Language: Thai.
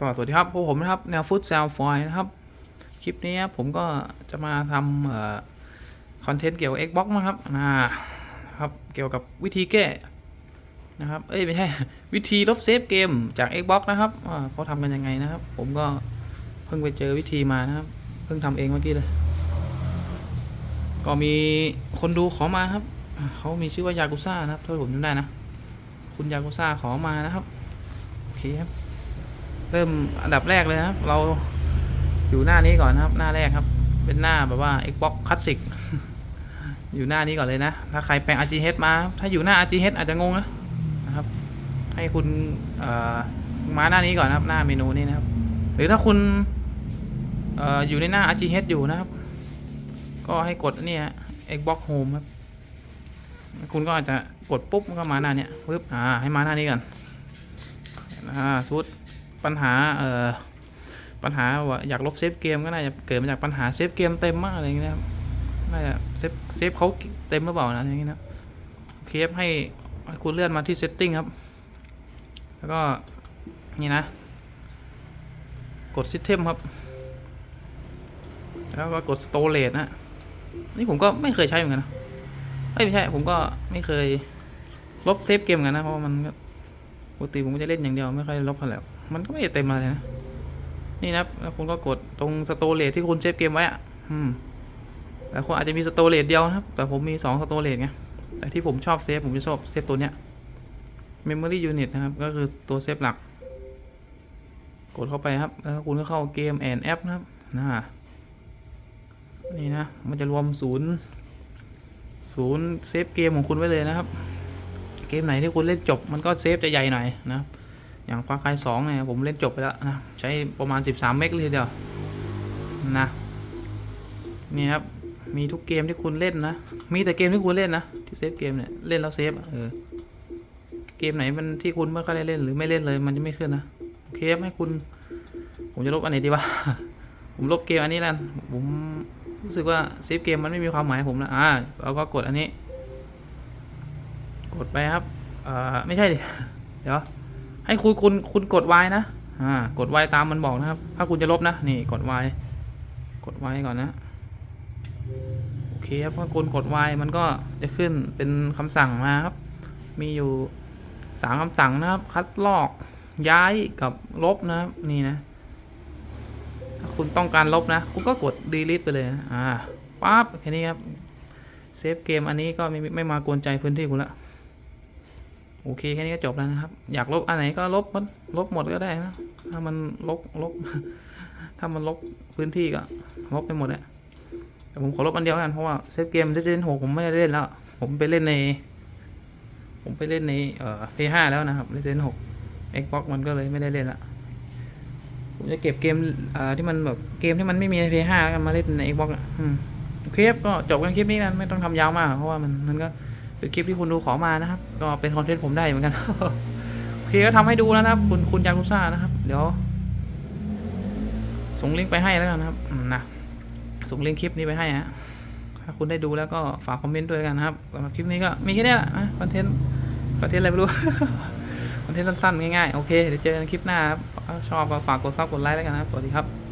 ก็สวัสดีครับพวกผมนะครับแนวฟุตแซลฟอยนะครับ คลิปนี้ผมก็จะมาทำคอนเทนต์เกี่ยวกับ Xbox นะครับนะครับ เกี่ยวกับวิธีแก้นะครับ เอ้ยไม่ใช่ วิธีลบเซฟเกมจาก Xbox นะครับเขาทำกันยังไงนะครับ ผมก็เพิ่งไปเจอวิธีมานะครับ เพิ่งทำเองเมื่อกี้เลย ก็มีคนดูขอมาครับเขามีชื่อว่ายากุซ่านะครับถ้าผมจำได้นะ คุณยากุซ่าขอมานะครับ โอเคครับ ริ่มอันดับแรกเลยครับ เราอยู่หน้านี้ก่อนนะครับ หน้าแรกครับ เป็นหน้าแบบว่า Xbox Classic อยู่หน้านี้ก่อนเลยนะ ถ้าใครแปลง RGH มา ถ้าอยู่หน้า RGH อาจจะงงนะนะครับ ให้คุณเอ่อมาหน้านี้ก่อนนะครับ หน้าเมนูนี้นะครับ หรือถ้าคุณออยู่ในหน้า RGH อยู่นะครับ ก็ให้กดนี่ย Xbox Home ครับ คุณก็อาจจะกดปุ๊บมันก็มาหน้าเนี้ยปึ๊บอ่าให้มาหน้านี้ก่อนอ่าสมมติ ปัญหาเอ่อปัญหาว่าอยากลบเซฟเกมก็น่าจะเกิดมาจากปัญหาเซฟเกมเต็มมากอะไรอย่างเงี้ยครับน่าจะเซฟเซฟเขาเต็มหรือเปล่านะอย่างเงี้ยนะเคครับให้คุณเลื่อนมาที่ setting ครับ แล้วก็นี่นะ กด system ครับ แล้วก็กด storage นะ นี่ผมก็ไม่เคยใช้เหมือนกันนะไม่ใช่ ผมก็ไม่เคยลบเซฟเกมกันนะ เพราะมันปกติผมก็จะเล่นอย่างเดียว ไม่ค่อยลบกันแล้ว มันก็ไม่เต็มอะไรนะ นี่นะแล้วคุณก็กดตรงสโตเรจที่คุณเซฟเกมไว้อะอืมแต่คุณอาจจะมีสโตเรจเดียวนะครับ แต่ผมมีสองสโตเรจไง แต่ที่ผมชอบเซฟผมจะชอบเซฟตัวเนี้ย Memory Unit นะครับ ก็คือตัวเซฟหลัก กดเข้าไปครับ แล้วคุณก็เข้าเกมแอนแอปนะครับนะนี่นะ มันจะรวมศูนย์ศูนย์เซฟเกมของคุณไว้เลยนะครับ เกมไหนที่คุณเล่นจบ มันก็เซฟจะใหญ่หน่อยนะครับ อย่างฟาคายสองเนี่ยผมเล่นจบไปแล้วนะใช้ประมาณ 13 เมกเลยเดียวนะนี่ครับมีทุกเกมที่คุณเล่นนะ มีแต่เกมที่คุณเล่นนะ ที่เซฟเกมเนี่ยเล่นแล้วเซฟเออเกมไหนมันที่คุณไม่ค่อยได้เล่นหรือไม่เล่นเลยมันจะไม่ขึ้นนะโอเคให้คุณ ผมจะลบอันไหนดีวะผมลบเกมอันนี้แล้วผมรู้สึกว่าเซฟเกมมันไม่มีความหมายผมแล้วอ่าเราก็กดอันนี้ กดไปครับอ่าไม่ใช่ดิเดี๋ยว ให้คุณคุณคุณกด Y นะอ่ากด Y ตามมันบอกนะครับ ถ้าคุณจะลบนะนี่กด Y กด Y ก่อนนะโอเคครับพอคุณกด Y มันก็จะขึ้นเป็นคำสั่งมาครับ มีอยู่สามคำสั่งนะครับ คัดลอกย้ายกับลบนะครับนี่นะ ถ้าคุณต้องการลบนะ คุณก็กด delete ไปเลยนะอ่าปั๊บแค่นี้ครับเซฟเกมอันนี้ก็ไม่ไม่มากวนใจพื้นที่คุณละ โอเคแค่นี้ก็จบแล้วนะครับ อยากลบอันไหนก็ลบมันลบหมดก็ได้นะ ถ้ามันลบลบ ถ้ามันลบพื้นที่ก็ลบไปหมดแหละแต่ผมขอลบอันเดียวกันเพราะว่าเซฟเกม Resident 6ผมไม่ได้เล่นแล้ว ผมไปเล่นใน ผมไปเล่นในเอ่อ P5 แล้วนะครับ Resident 6 Xbox มันก็เลยไม่ได้เล่นละผมจะเก็บเกมเอ่อที่มันแบบเกมที่มันไม่มีใน P5 กันมาเล่นใน Xbox อะอืมโอเคครับก็จบกันคลิปนี้กันไม่ต้องทำยาวมากเพราะว่ามันมันก็ เป็นคลิปที่คุณดูขอมานะครับ ก็เป็นคอนเทนต์ผมได้เหมือนกันโอเคก็ทำให้ดูแล้วนะครับ คุณคุณยากุซ่านะครับ เดี๋ยว ส่งลิงก์ไปให้แล้วกันนะครับนะส่งลิงก์คลิปนี้ไปให้ฮะถ้าคุณได้ดูแล้วก็ฝากคอมเมนต์ด้วยกันนะครับสำหรับคลิปนี้ก็มีแค่นี้แหละนะคอนเทนต์คอนเทนต์อะไรไม่รู้คอนเทนต์สั้นๆง่ายๆโอเคเดี๋ยวเจอกันคลิปหน้าครับชอบก็ฝากกดซับกดไลค์แล้วกันนะครับสวัสดีครับ